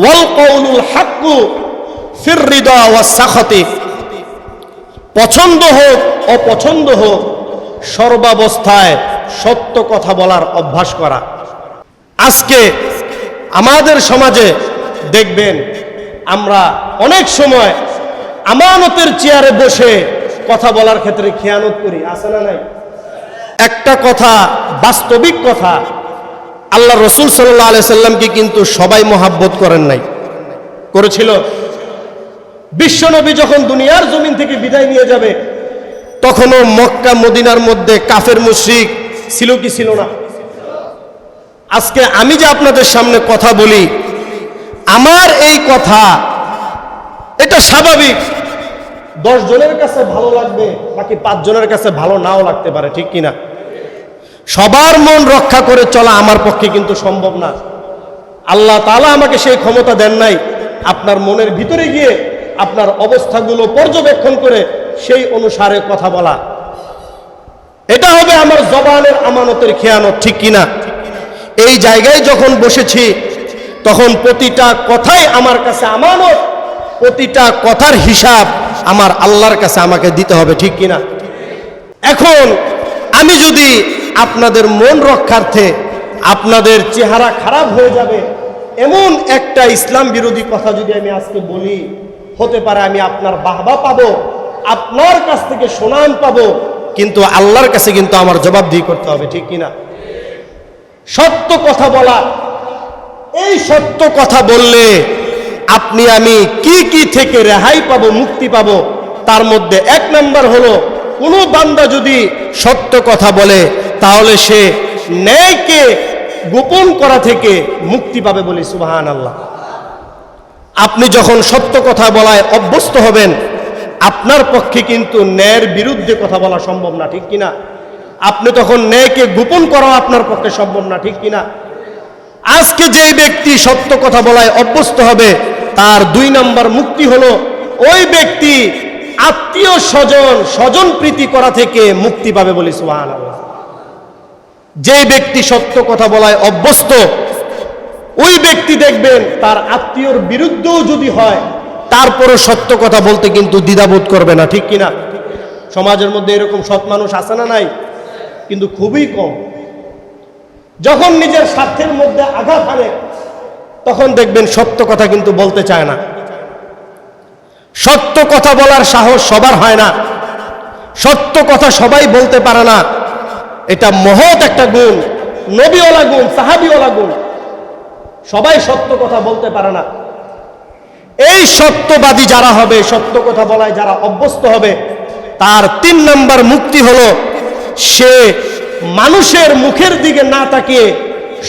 ওয়াল সাখতি। পছন্দ হোক, অপছন্দ হোক, সর্বাবস্থায় সত্য কথা বলার অভ্যাস করা। আজকে আমাদের সমাজে দেখবেন, আমরা অনেক সময় আমানতের চেয়ারে বসে কথা বলার ক্ষেত্রে খেয়ানত করি, আছে না নাই? একটা কথা বাস্তবিক কথা আল্লাহ রসুল সাল্লাহ আলি সাল্লামকে কিন্তু সবাই মহাব্বত করেন নাই। করেছিল। বিশ্বনবী যখন দুনিয়ার জমিন থেকে বিদায় নিয়ে যাবে, তখনও মক্কা, মদিনার মধ্যে কাফের মুশরিক ছিল কি ছিল না? আজকে আমি যে আপনাদের সামনে কথা বলি, আমার এই কথা, এটা স্বাভাবিক। দশ জনের কাছে ভালো লাগবে, বাকি পাঁচ জনের কাছে ভালো নাও লাগতে পারে, ঠিক কিনা? সবার মন রক্ষা করে চলা আমার পক্ষে কিন্তু সম্ভব না। আল্লাহ তালা আমাকে সেই ক্ষমতা দেন নাই। আপনার মনের ভিতরে গিয়ে আপনার অবস্থাগুলো পর্যবেক্ষণ করে সেই অনুসারে কথা বলা। এটা হবে আমার জবানের আমানতের খেয়ানত, ঠিক কিনা? এই জায়গায় যখন বসেছি, তখন প্রতিটা কথাই আমার কাছে আমানত, প্রতিটা কথার হিসাব আমার আল্লাহর কাছে আমাকে দিতে হবে, ঠিক কিনা? এখন আমি যদি আপনাদের মন রক্ষার্থে আপনাদের চেহারা খারাপ হয়ে যাবে। এমন একটা ইসলাম বিরোধী কথা যদি আমি আজকে বলি, হতে পারে আমি আপনার বাহবা পাবো, আপনার কাছ থেকে সুনাম পাবো, কিন্তু আল্লাহর কাছে কিন্তু আমার জবাবদিহি করতে হবে, ঠিক কিনা? সত্য কথা বলা। এই সত্য কথা বললে আপনি আমি কি কি থেকে রেহাই পাবো, মুক্তি পাবো, তার মধ্যে এক নম্বর হলো কোনো বান্দা যদি সত্য কথা বলে, তাহলে সে ন্যায়কে গোপন করা থেকে মুক্তি পাবে বলি সুবাহান আল্লাহ আপনি যখন সত্য কথা বলায় অভ্যস্ত হবেন, আপনার পক্ষে কিন্তু ন্যায়ের বিরুদ্ধে কথা বলা সম্ভব না, ঠিক কিনা? আপনি তখন ন্যায়কে গোপন করাও আপনার পক্ষে সম্ভব না, ঠিক কিনা? আজকে যেই ব্যক্তি সত্য কথা বলায় অভ্যস্ত হবে, তার দুই নম্বর মুক্তি হলো, ওই ব্যক্তি আত্মীয় স্বজন স্বজন প্রীতি করা থেকে মুক্তি পাবে বলি সুহান যে ব্যক্তি সত্য কথা বলায় অভ্যস্ত, ওই ব্যক্তি দেখবেন তার আত্মীয়র বিরুদ্ধেও যদি হয়, তারপরও সত্য কথা বলতে কিন্তু দ্বিধাবোধ করবে না, ঠিক কিনা? সমাজের মধ্যে এরকম সৎ মানুষ আছে না নাই? কিন্তু খুবই কম। যখন নিজের স্বার্থের মধ্যে আঘাত আনে তখন দেখবেন সত্য কথা কিন্তু বলতে চায় না। সত্য কথা বলার সাহস সবার হয় না। সত্য কথা সবাই বলতে পারে না। এটা মহৎ একটা গুণ, নবীওয়ালা গুণ, সাহাবিওয়ালা গুণ। সবাই সত্য কথা বলতে পারে না। এই সত্যবাদী যারা হবে, সত্য কথা বলায় যারা অভ্যস্ত হবে, তার তিন নম্বর মুক্তি হলো সে মানুষের মুখের দিকে না তাকিয়ে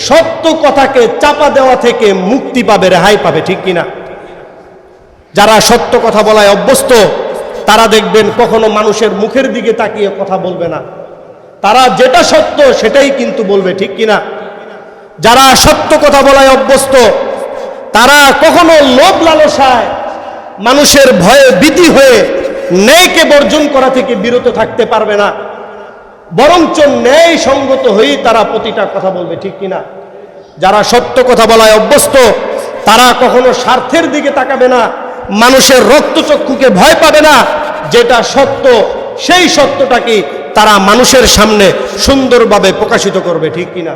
সত্য কথাকে চাপা দেওয়া থেকে মুক্তি পাবে, রেহাই পাবে, ঠিক কিনা? যারা সত্য কথা বলায় অভ্যস্ত, তারা দেখবেন কখনো মানুষের মুখের দিকে তাকিয়ে কথা বলবে না। তারা যেটা সত্য সেটাই কিন্তু বলবে, ঠিক কিনা? যারা সত্য কথা বলায় অভ্যস্ত, তারা কখনো লোভ লালসায় মানুষের ভয়ে ভীতি হয়ে ন্যায়কে বর্জন করা থেকে বিরত থাকতে পারবে না। বরঞ্চ ন্যায় সঙ্গত হয়েই তারা প্রতিটা কথা বলবে, ঠিক কিনা? যারা সত্য কথা বলায় অভ্যস্ত, তারা কখনো স্বার্থের দিকে তাকাবে না। মানুষের রক্তচক্ষুকে ভয় পাবে না, যেটা সত্য, সেই সত্যটাকে তারা মানুষের সামনে সুন্দরভাবে প্রকাশিত করবে, ঠিক কিনা?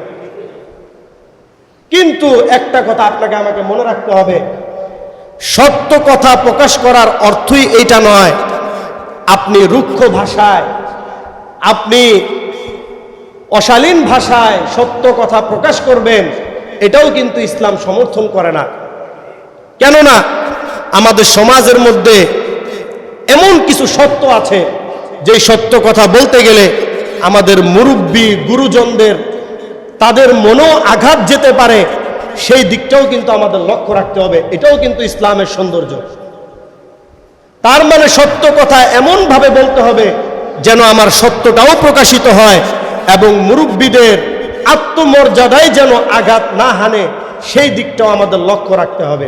কিন্তু একটা কথা আপনাকে আমাকে মনে রাখতে হবে, সত্য কথা প্রকাশ করার অর্থই এইটা নয়, আপনি রুক্ষ ভাষায়, আপনি অশালীন ভাষায় সত্য কথা প্রকাশ করবেন, এটাও কিন্তু ইসলাম সমর্থন করে না। কেননা আমাদের সমাজের মধ্যে এমন কিছু সত্য আছে যে সত্য কথা বলতে গেলে আমাদের মুরব্বী গুরুজনদের তাদের মনেও আঘাত যেতে পারে, সেই দিকটাও কিন্তু আমাদের লক্ষ্য রাখতে হবে। এটাও কিন্তু ইসলামের সৌন্দর্য। তার মানে সত্য কথা এমনভাবে বলতে হবে যেন আমার সত্যটাও প্রকাশিত হয় এবং মুরব্বীদের আত্মমর্যাদায় যেন আঘাত না হানে, সেই দিকটাও আমাদের লক্ষ্য রাখতে হবে।